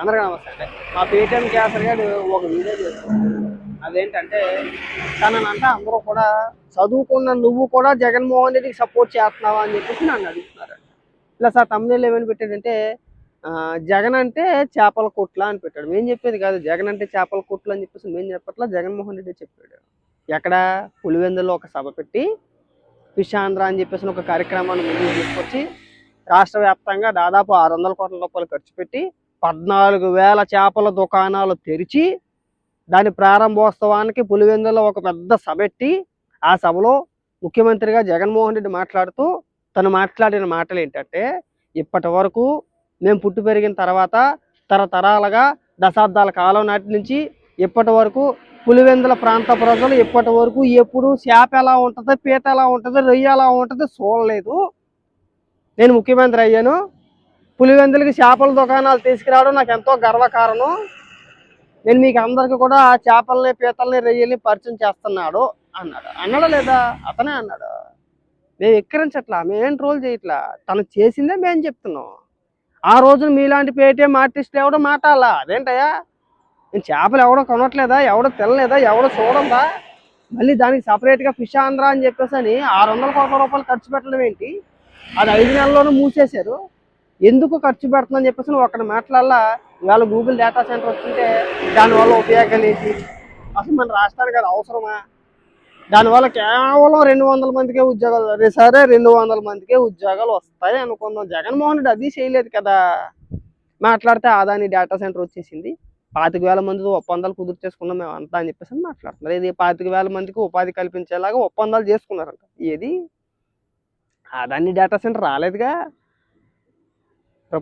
అందరికీ నమస్తే. మా పేటిఎం క్యాసర్ గారు ఒక వీడియో చేస్తున్నాడు అదేంటంటే తననంటే అందరూ కూడా చదువుకున్న నువ్వు కూడా జగన్మోహన్ రెడ్డికి సపోర్ట్ చేస్తున్నావా అని చెప్పేసి నన్ను అడుగుతున్నారు. ఇలా సార్ తమిళ ఏమని పెట్టాడంటే జగన్ అంటే చేపల కొట్ల అని పెట్టాడు. మేము చెప్పేది కాదు జగన్ అంటే చేపల కొట్లు అని చెప్పేసి మేము చెప్పట్లా జగన్మోహన్ రెడ్డి చెప్పాడు. ఎక్కడ? పులివెందులో ఒక సభ పెట్టి పిషాంధ్ర ఆంధ్ర అని చెప్పేసి ఒక కార్యక్రమాన్ని ముందుకు తీసుకొచ్చి రాష్ట్ర వ్యాప్తంగా దాదాపు ఆరు వందల కోట్ల రూపాయలు ఖర్చు పెట్టి పద్నాలుగు వేల చేపల దుకాణాలు తెరిచి దాని ప్రారంభోత్సవానికి పులివెందులో ఒక పెద్ద సభెట్టి ఆ సభలో ముఖ్యమంత్రిగా జగన్మోహన్ రెడ్డి మాట్లాడుతూ తను మాట్లాడిన మాటలు ఏంటంటే ఇప్పటి వరకు మేము పుట్టి పెరిగిన తర్వాత తరతరాలుగా దశాబ్దాల కాలం నాటి నుంచి ఇప్పటి వరకు పులివెందుల ప్రాంత ప్రజలు ఇప్పటి వరకు ఎప్పుడు చేప ఎలా ఉంటుంది పీత ఎలా ఉంటుంది రొయ్య ఎలా ఉంటుంది చూడలేదు. నేను ముఖ్యమంత్రి అయ్యాను. పులివెందులకి చేపల దుకాణాలు తీసుకురావడం నాకు ఎంతో గర్వకారణం. నేను మీకు అందరికీ కూడా ఆ చేపల్ని పీతల్ని రొయ్యల్ని పరిచయం చేస్తున్నాడు అన్నాడు. అన్నాడా లేదా? అతనే అన్నాడు. మేము ఎక్కిరించట్లా మేమేం ట్రోల్ చేయట్లా? తను చేసిందే మేము చెప్తున్నాం. ఆ రోజున మీలాంటి పేటీఎం ఆర్టిస్టులు ఎవడో మాట్లాడాలా? అదేంటయ్యా? నేను చేపలు ఎవడో కొనట్లేదా? ఎవడో తినలేదా? ఎవడో చూడందా మళ్ళీ దానికి సపరేట్గా ఫిష్ ఆంధ్ర అని చెప్పేసి అని ఆరు వందల కోట్ల రూపాయలు ఖర్చు పెట్టడం ఏంటి? అది ఐదు నెలల్లోనూ మూసేశారు. ఎందుకు ఖర్చు పెడుతుందని చెప్పేసి నువ్వు అక్కడ మాట్లాడాలా? ఇవాళ గూగుల్ డేటా సెంటర్ వస్తుంటే దానివల్ల ఉపయోగాలు ఏంటి? అసలు మన రాష్ట్రానికి అది అవసరమా? దానివల్ల కేవలం రెండు వందల మందికే ఉద్యోగాలు సరే రెండు వందల మందికే ఉద్యోగాలు వస్తాయి అనుకుందాం. జగన్మోహన్ రెడ్డి అది చేయలేదు కదా. మాట్లాడితే ఆదాని డేటా సెంటర్ వచ్చేసింది. పాతిక వేల మంది ఒప్పందాలు కుదురు చేసుకున్నాం మేము అంతా అని చెప్పేసి మాట్లాడుతున్నారు. ఇది పాతిక వేల మందికి ఉపాధి కల్పించేలాగా ఒప్పందాలు చేసుకున్నారంట. ఏది? అదాన్ని డేటా సెంటర్ రాలేదుగా.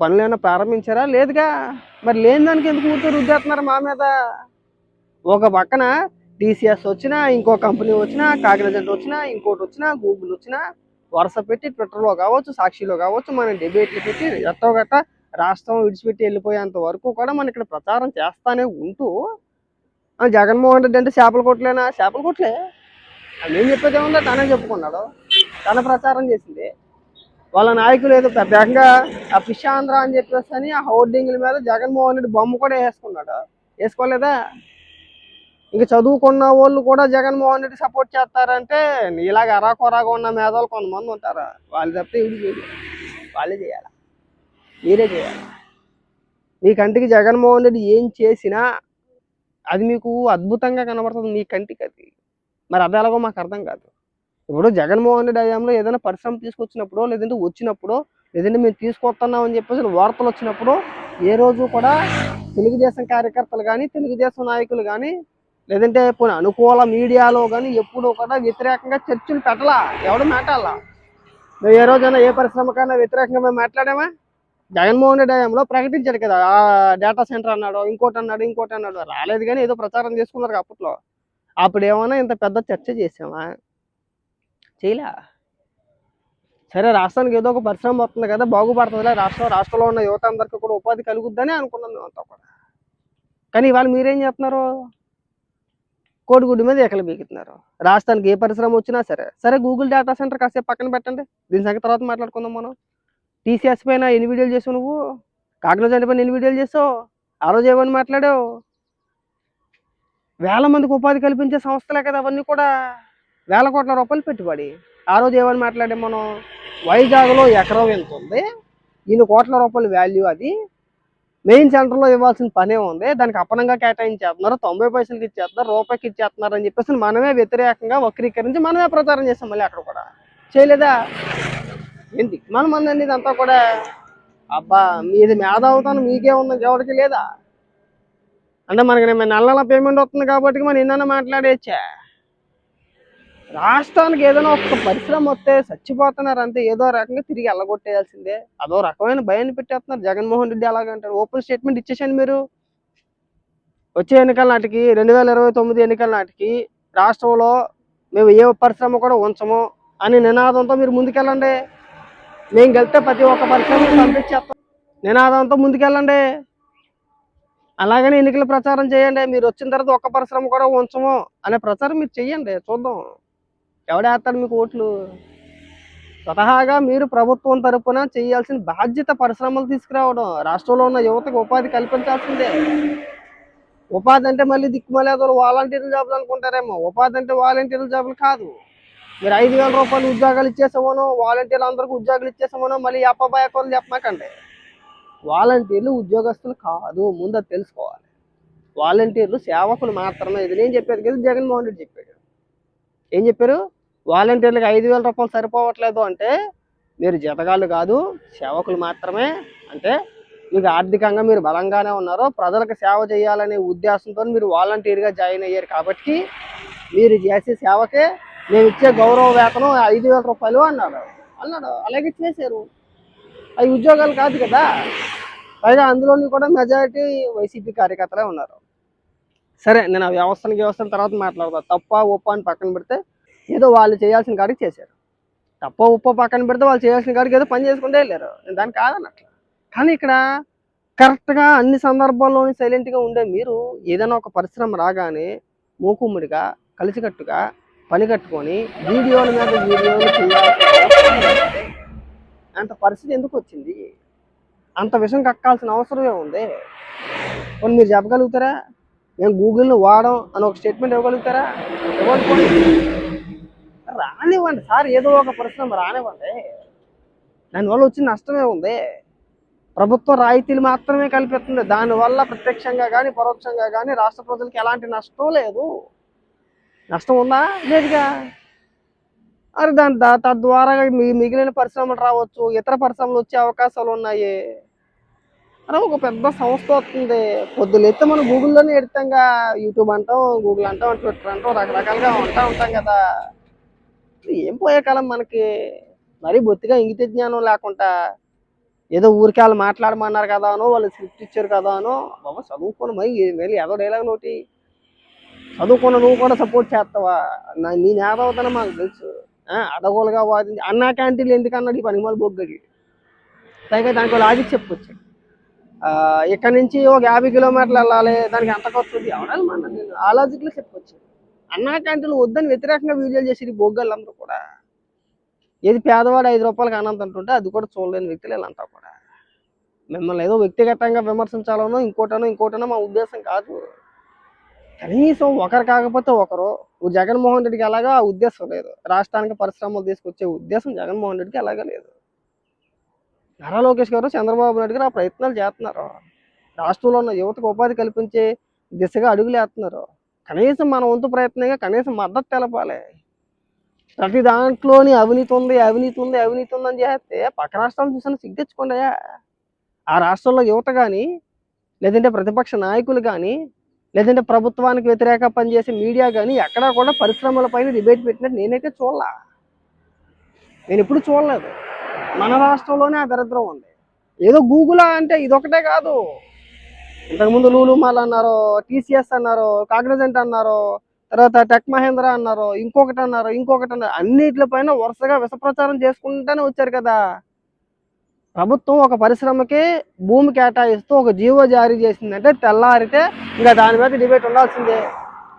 పనులు ఏమైనా ప్రారంభించారా? లేదుగా. మరి లేని దానికి ఎందుకు ఊరికే రుద్దేస్తున్నారు మా మీద? ఒక పక్కన టీసీఎస్ వచ్చినా ఇంకో కంపెనీ వచ్చినా కాగ్నిజెంట్ వచ్చినా ఇంకోటి వచ్చినా గూగుల్ వచ్చినా వరుస పెట్టి ట్విట్టర్లో కావచ్చు సాక్షిలో కావచ్చు మన డిబేట్లు పెట్టి ఎట్టో గట్ట రాష్ట్రం విడిచిపెట్టి వెళ్ళిపోయేంత వరకు కూడా మనం ఇక్కడ ప్రచారం చేస్తానే ఉంటూ జగన్మోహన్ రెడ్డి అంటే చేపల కొట్లేనా? చేపల కొట్లే. అది ఏం చెప్పేది ఏముందో? తనే చెప్పుకున్నాడు. తన ప్రచారం చేసింది. వాళ్ళ నాయకులు ఏదో పెద్దగా ఆ ఫిష్ ఆంధ్ర అని చెప్పేసి అని ఆ హోర్డింగ్ల మీద జగన్మోహన్ రెడ్డి బొమ్మ కూడా వేసుకున్నాడు. వేసుకోలేదా? ఇంక చదువుకున్న వాళ్ళు కూడా జగన్మోహన్ రెడ్డి సపోర్ట్ చేస్తారంటే ఇలాగ అరాకొరాగా ఉన్న మేధావులు కొంతమంది ఉంటారు? వాళ్ళు తప్పితే ఇవి వాళ్ళే చేయాలి? మీరే చేయాలి? మీ కంటికి జగన్మోహన్ రెడ్డి ఏం చేసినా అది మీకు అద్భుతంగా కనబడుతుంది మీ కంటికి అది. మరి అది ఎలాగో మాకు అర్థం కాదు. ఇప్పుడు జగన్మోహన్ రెడ్డి హయాంలో ఏదైనా పరిశ్రమ తీసుకొచ్చినప్పుడు లేదంటే వచ్చినప్పుడు లేదంటే మేము తీసుకొస్తున్నాం అని చెప్పేసి వార్తలు వచ్చినప్పుడు ఏ రోజు కూడా తెలుగుదేశం కార్యకర్తలు కానీ తెలుగుదేశం నాయకులు కానీ లేదంటే పోనీ అనుకూల మీడియాలో కానీ ఎప్పుడూ కూడా వ్యతిరేకంగా చర్చలు పెట్టాలా. ఎవడు మాట్లాడాలా? మేము ఏ రోజైనా ఏ పరిశ్రమకైనా వ్యతిరేకంగా మేము మాట్లాడామా? జగన్మోహన్ రెడ్డి హయాంలో ప్రకటించాడు కదా ఆ డేటా సెంటర్ అన్నాడు ఇంకోటి అన్నాడు ఇంకోటి అన్నాడు రాలేదు కానీ ఏదో ప్రచారం చేసుకున్నారు అప్పట్లో. అప్పుడు ఏమైనా ఇంత పెద్ద చర్చ చేసామా? చేయలే. సరే రాష్ట్రానికి ఏదో ఒక పరిశ్రమ వస్తుంది కదా బాగుపడుతుందిలే. రాష్ట్రం రాష్ట్రంలో ఉన్న యువత అందరికీ కూడా ఉపాధి కలుగుద్దని అనుకున్నాం మేమంతా కూడా. కానీ ఇవాళ మీరేం చేస్తున్నారు? కోడిగుడ్డు మీద ఎకలు బీగుతున్నారు. రాష్ట్రానికి ఏ పరిశ్రమ వచ్చినా సరే. సరే గూగుల్ డేటా సెంటర్ కాసేపు పక్కన పెట్టండి. దీని సంగతి తర్వాత మాట్లాడుకుందాం మనం. టీసీఎస్ పైన ఎన్ని వీడియోలు చేసావు నువ్వు? కాగ్నోజెంట్ పైన ఎన్ని వీడియోలు చేసావు? ఆ రోజు ఏమని మాట్లాడావు? వేల మందికి ఉపాధి కల్పించే సంస్థలే కదా అవన్నీ కూడా. వేల కోట్ల రూపాయలు పెట్టుబడి. ఆ రోజు ఏమని మాట్లాడే మనం? వైజాగ్లో ఎకరం ఎంత ఉంది? ఇన్ని కోట్ల రూపాయల వాల్యూ అది. మెయిన్ సెంటర్లో ఇవ్వాల్సిన పనే ఉంది. దానికి అపనంగా కేటాయించేస్తున్నారు. తొంభై పైసలకి ఇచ్చేస్తున్నారు. రూపాయికి ఇచ్చేస్తున్నారు అని చెప్పేసి మనమే వ్యతిరేకంగా వక్రీకరించి మనమే ప్రచారం చేస్తాం మళ్ళీ అక్కడ కూడా. చేయలేదా? ఏంటి? మన మంది అంతా కూడా అబ్బా మీది మేధావుతాను మీకే ఉందని ఎవరికి లేదా? అంటే మనకి నెల నెల పేమెంట్ వస్తుంది కాబట్టి మనం ఎన్నైనా మాట్లాడేచ్చా? రాష్ట్రానికి ఏదైనా ఒక పరిశ్రమ వస్తే చచ్చిపోతున్నారు అంతే ఏదో రకంగా తిరిగి వెళ్ళగొట్టేయాల్సిందే అదో రకమైన భయాన్ని పెట్టేస్తున్నారు. జగన్మోహన్ రెడ్డి అలాగంటారు ఓపెన్ స్టేట్మెంట్ ఇచ్చేసాను మీరు. వచ్చే ఎన్నికల నాటికి రెండు వేల ఇరవై తొమ్మిది ఎన్నికల నాటికి రాష్ట్రంలో మేము ఏ పరిశ్రమ కూడా ఉంచము అని నినాదంతో మీరు ముందుకెళ్ళండి. మేము గెలితే ప్రతి ఒక్క పరిశ్రమ పంపించేస్తాం. నినాదంతో ముందుకెళ్ళండి. అలాగనే ఎన్నికల ప్రచారం చేయండి. మీరు వచ్చిన తర్వాత ఒక్క పరిశ్రమ కూడా ఉంచము అనే ప్రచారం మీరు చెయ్యండి చూద్దాం. ఎవడేస్తాడు మీకు ఓట్లు? స్వతహాగా మీరు ప్రభుత్వం తరపున చేయాల్సిన బాధ్యత పరిశ్రమలు తీసుకురావడం రాష్ట్రంలో ఉన్న యువతకు ఉపాధి కల్పించాల్సిందే. ఉపాధి అంటే మళ్ళీ దిక్కుమలేదో వాలంటీర్ల జాబులు అనుకుంటారేమో. ఉపాధి అంటే వాలంటీర్ల జాబులు కాదు. మీరు ఐదు వేల రూపాయలు ఉద్యోగాలు ఇచ్చేసామనో వాలంటీర్లు అందరికీ ఉద్యోగాలు ఇచ్చేసామనో మళ్ళీ అప్పబాయ కొలు చెప్పమాకండి. వాలంటీర్లు ఉద్యోగస్తులు కాదు ముందు అది తెలుసుకోవాలి. వాలంటీర్లు సేవకులు మాత్రమే. ఇది నేను చెప్పేది కదా జగన్మోహన్ రెడ్డి చెప్పాడు. ఏం చెప్పారు? వాలంటీర్లకు ఐదు వేల రూపాయలు సరిపోవట్లేదు అంటే మీరు జతగాళ్ళు కాదు సేవకులు మాత్రమే అంటే మీకు ఆర్థికంగా మీరు బలంగానే ఉన్నారు ప్రజలకు సేవ చేయాలనే ఉద్దేశంతో మీరు వాలంటీర్గా జాయిన్ అయ్యారు కాబట్టి మీరు చేసే సేవకే మేము ఇచ్చే గౌరవ వేతనం ఐదు వేల రూపాయలు అన్నాడు. అన్నాడు. అలాగే చేశారు. అవి ఉద్యోగాలు కాదు కదా. పైగా అందులోని కూడా మెజారిటీ వైసీపీ కార్యకర్తలే ఉన్నారు. సరే నేను ఆ వ్యవస్థను వ్యవస్థల తర్వాత మాట్లాడతాను తప్ప ఉప్ప అని పక్కన పెడితే ఏదో వాళ్ళు చేయాల్సిన కాడికి చేశారు. తప్ప ఉప్ప పక్కన పెడితే వాళ్ళు చేయాల్సిన కాడికి ఏదో పని చేసుకుంటే వెళ్ళారు. నేను దానికి కాదన్నట్లు కానీ ఇక్కడ కరెక్ట్గా అన్ని సందర్భాల్లోని సైలెంట్గా ఉండే మీరు ఏదైనా ఒక పరిశ్రమ రాగానే మూకుమ్మడిగా కలిసికట్టుగా పని కట్టుకొని వీడియోల మీద వీడియోలు అంత పరిస్థితి ఎందుకు వచ్చింది? అంత విషయం కక్కాల్సిన అవసరమే ఉంది. కొన్ని మీరు చెప్పగలుగుతారా? మేము గూగుల్ని వాడం అని ఒక స్టేట్మెంట్ ఇవ్వగలుగుతారా? ఇవ్వకపోయి రానివ్వండి సార్ ఏదో ఒక పరిశ్రమ రానివ్వండి. దానివల్ల వచ్చిన నష్టమే ఉంది. ప్రభుత్వం రాయితీలు మాత్రమే కల్పిస్తుంది. దానివల్ల ప్రత్యక్షంగా కానీ పరోక్షంగా కానీ రాష్ట్ర ప్రజలకు ఎలాంటి నష్టం లేదు. నష్టం ఉందా? లేదుగా. అరే దాని తద్వారా మిగిలిన పరిశ్రమలు రావచ్చు ఇతర పరిశ్రమలు వచ్చే అవకాశాలు ఉన్నాయి. అరే ఒక పెద్ద సంస్థ వస్తుంది. పొద్దులైతే మనం గూగుల్లోనే ఎడతాంగా యూట్యూబ్ అంటాం గూగుల్ అంటాం ట్విట్టర్ అంటాం రకరకాలుగా ఉంటా ఉంటాం కదా. ఏం పోయే కాలం మనకి? మరీ బొత్తిగా ఇంగిత జ్ఞానం లేకుండా ఏదో ఊరికి వాళ్ళు మాట్లాడమన్నారు కదా అనో వాళ్ళు స్క్రిప్ట్ ఇచ్చారు కదా అనో బాబా చదువుకోను మరి వెళ్ళి ఏదో డైలాగ్ నోటి చదువుకున్న నువ్వు కూడా సపోర్ట్ చేస్తావా? నా నీ నేదవుతానో మాకు తెలుసు. అడగోలుగా వాదించి అన్నా క్యాంటీన్లు ఎందుకన్నాడు ఈ పనిమాలు బొగ్గడి పైగా దానికి లాజిక్ చెప్పొచ్చు. ఇక్కడ నుంచి ఒక యాభై కిలోమీటర్లు వెళ్ళాలి దానికి ఎంత ఖర్చు ఉంది ఎవడాలి మన నేను ఆ లాజిక్లో చెప్పొచ్చు. అన్నా క్యాంటీన్లు వద్దని వ్యతిరేకంగా వీడియోలు చేసి బొగ్గలు అందరూ కూడా. ఏది పేదవాడు ఐదు రూపాయలకి అన్నంత అంటుంటే అది కూడా చూడలేని వ్యక్తులు వీళ్ళంతా కూడా. మిమ్మల్ని ఏదో వ్యక్తిగతంగా విమర్శించాలనో ఇంకోటనో ఇంకోటనో మా ఉద్దేశం కాదు. కనీసం ఒకరు కాకపోతే ఒకరు. జగన్మోహన్ రెడ్డికి అలాగా ఆ ఉద్దేశం లేదు. రాష్ట్రానికి పరిశ్రమలు తీసుకొచ్చే ఉద్దేశం జగన్మోహన్ రెడ్డికి అలాగా లేదు. నారా లోకేష్ గారు చంద్రబాబు నాయుడు గారు ఆ ప్రయత్నాలు చేస్తున్నారు. రాష్ట్రంలో ఉన్న యువతకు ఉపాధి కల్పించే దిశగా అడుగులు వేస్తున్నారు. కనీసం మన వంతు ప్రయత్నంగా కనీసం మద్దతు తెలపాలి. ప్రతి దాంట్లోని అవినీతి ఉంది అవినీతి ఉంది అవినీతి ఉందని చేస్తే పక్క రాష్ట్రాలు చూసిన సిగ్గెచ్చుకోండియా ఆ రాష్ట్రంలో యువత కానీ లేదంటే ప్రతిపక్ష నాయకులు కానీ లేదంటే ప్రభుత్వానికి వ్యతిరేక పనిచేసే మీడియా కానీ ఎక్కడా కూడా పరిశ్రమలపైన డిబేట్ పెట్టినట్టు నేనైతే చూడలా. నేను ఎప్పుడు చూడలేదు. మన రాష్ట్రంలోనే ఆ దరిద్రం ఉంది. ఏదో గూగులా అంటే ఇదొకటే కాదు. ఇంతకుముందు లూలు మాల్ అన్నారు టీసీఎస్ అన్నారు కాగ్నిజెంట్ అన్నారు తర్వాత టెక్ మహేంద్ర అన్నారు ఇంకొకటి అన్నారు ఇంకొకటి అన్నారు అన్నిటిపైన వరుసగా విష ప్రచారం చేసుకుంటూనే వచ్చారు కదా. ప్రభుత్వం ఒక పరిశ్రమకి భూమి కేటాయిస్తూ ఒక జీవో జారీ చేసిందంటే తెల్లారితే ఇంకా దాని మీద డిబేట్ ఉండాల్సిందే.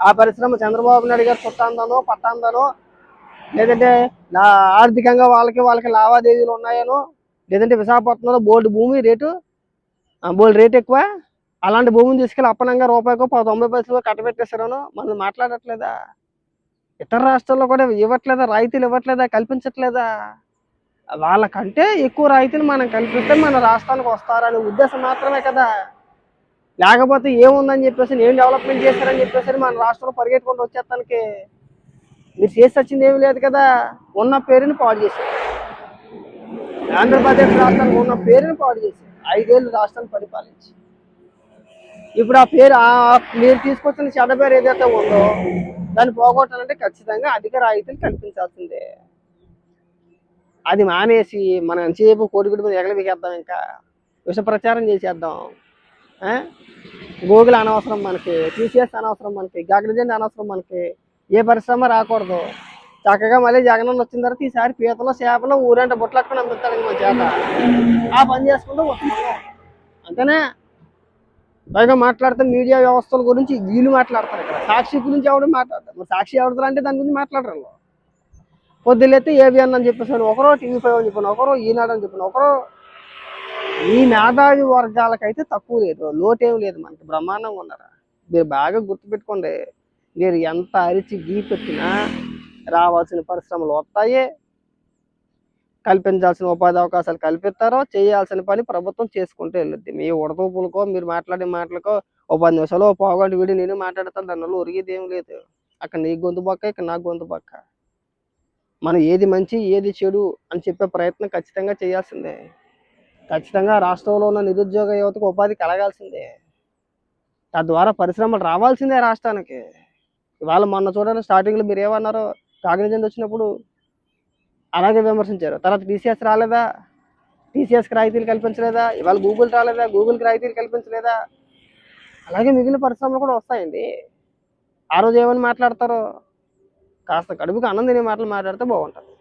ఆ పరిశ్రమ చంద్రబాబు నాయుడు గారు చుట్టాందనో పట్టాందనో లేదంటే ఆర్థికంగా వాళ్ళకి వాళ్ళకి లావాదేవీలు ఉన్నాయనో లేదంటే విశాఖపట్నంలో బోల్డ్ భూమి రేటు ఆ, బోల్డ్ రేట్ ఎక్కువ అలాంటి భూమిని తీసుకెళ్ళి అప్పనంగా రూపాయికో తొంభై పైసలు కట్టబెట్టేశారనో మనం మాట్లాడట్లేదా? ఇతర రాష్ట్రాల్లో కూడా ఇవ్వట్లేదా? రాయితీలు ఇవ్వట్లేదా? కల్పించట్లేదా? వాళ్ళకంటే ఎక్కువ రాయితీలు మనం కల్పిస్తే మన రాష్ట్రానికి వస్తారనే ఉద్దేశం మాత్రమే కదా. లేకపోతే ఏముందని చెప్పేసి ఏం డెవలప్మెంట్ చేశారని చెప్పేసి మన రాష్ట్రంలో పరిగెట్టుకుంటూ వచ్చేస్తానికి మీరు చేసి వచ్చింది ఏమి లేదు కదా. ఉన్న పేరుని పాడు చేశారు. ఆంధ్రప్రదేశ్ రాష్ట్రానికి ఉన్న పేరుని పాడు చేశారు. ఐదేళ్ళు రాష్ట్రాన్ని పరిపాలించి ఇప్పుడు ఆ పేరు మీరు తీసుకొచ్చిన చెడ్డ పేరు ఏదైతే ఉందో దాన్ని పోగొట్టాలంటే ఖచ్చితంగా అధిక రాయితీలు కల్పించాల్సిందే అది మానేసి మనం ఎంతసేపు కోడిగుడి మీద ఎగలబిగేద్దాం ఇంకా? విష ప్రచారం చేసేద్దాం. గూగుల్ అనవసరం మనకి టీసీఎస్ అనవసరం మనకి గగ్నజెండ్ అనవసరం మనకి. ఏ పరిశ్రమ రాకూడదు. చక్కగా మళ్ళీ జగనన్న వచ్చిన తర్వాత ఈసారి పీతలో చేపలో ఊరంటే బుట్టలక్కని అమ్ముతాడు మన చేత. ఆ పని చేసుకుంటూ వస్తున్నాం. అంతేనా? పైగా మాట్లాడితే మీడియా వ్యవస్థల గురించి వీళ్ళు మాట్లాడతారు ఇక్కడ. సాక్షి గురించి ఎవరు మాట్లాడతారు? మరి సాక్షి ఎవడతారు అంటే దాని గురించి మాట్లాడరు వాళ్ళు. పొద్దులెత్తి ఏబిఎన్ అని చెప్పేసి ఒకరో టీవీ ఫైవ్ అని చెప్పిన ఒకరో ఈనాడు అని చెప్పిన ఒకరో ఈ మేధావి వర్గాలకైతే తక్కువ లేదు. లోటేం లేదు మనకి. బ్రహ్మాండంగా ఉన్నారా? మీరు బాగా గుర్తుపెట్టుకోండి. మీరు ఎంత అరిచి గీ పెట్టినా రావాల్సిన పరిశ్రమలు వస్తాయి కల్పించాల్సిన ఉపాధి అవకాశాలు కల్పిస్తారో చేయాల్సిన పని ప్రభుత్వం చేసుకుంటూ వెళ్ళొద్ది. మీ ఉడతూపులకో మీరు మాట్లాడే మాటలకో ఓ పది నిమిషాలు ఓ పావుగంట వీడి నేను మాట్లాడతాను దానివల్ల ఉరిగేది ఏం లేదు. అక్కడ నీ గొంతు పక్క ఇక్కడ నా గొంతు పక్క. మనం ఏది మంచి ఏది చెడు అని చెప్పే ప్రయత్నం ఖచ్చితంగా చేయాల్సిందే. ఖచ్చితంగా రాష్ట్రంలో ఉన్న నిరుద్యోగ యువతకు ఉపాధి కలగాల్సిందే. తద్వారా పరిశ్రమలు రావాల్సిందే రాష్ట్రానికి. ఇవాళ మొన్న చూడండి స్టార్టింగ్లో మీరు ఏమన్నారో కాగ్నిజెంట్ వచ్చినప్పుడు అలాగే విమర్శించారు. తర్వాత టీసీఎస్ రాలేదా? టీసీఎస్కి రాయితీలు కల్పించలేదా? ఇవాళ గూగుల్ రాలేదా? గూగుల్కి రాయితీలు కల్పించలేదా? అలాగే మిగిలిన పరిశ్రమలు కూడా వస్తాయండి. ఆ రోజు ఏమని మాట్లాడతారో? కాస్త కడుపుకి అన్నం తినే మాటలు మాట్లాడితే బాగుంటుంది.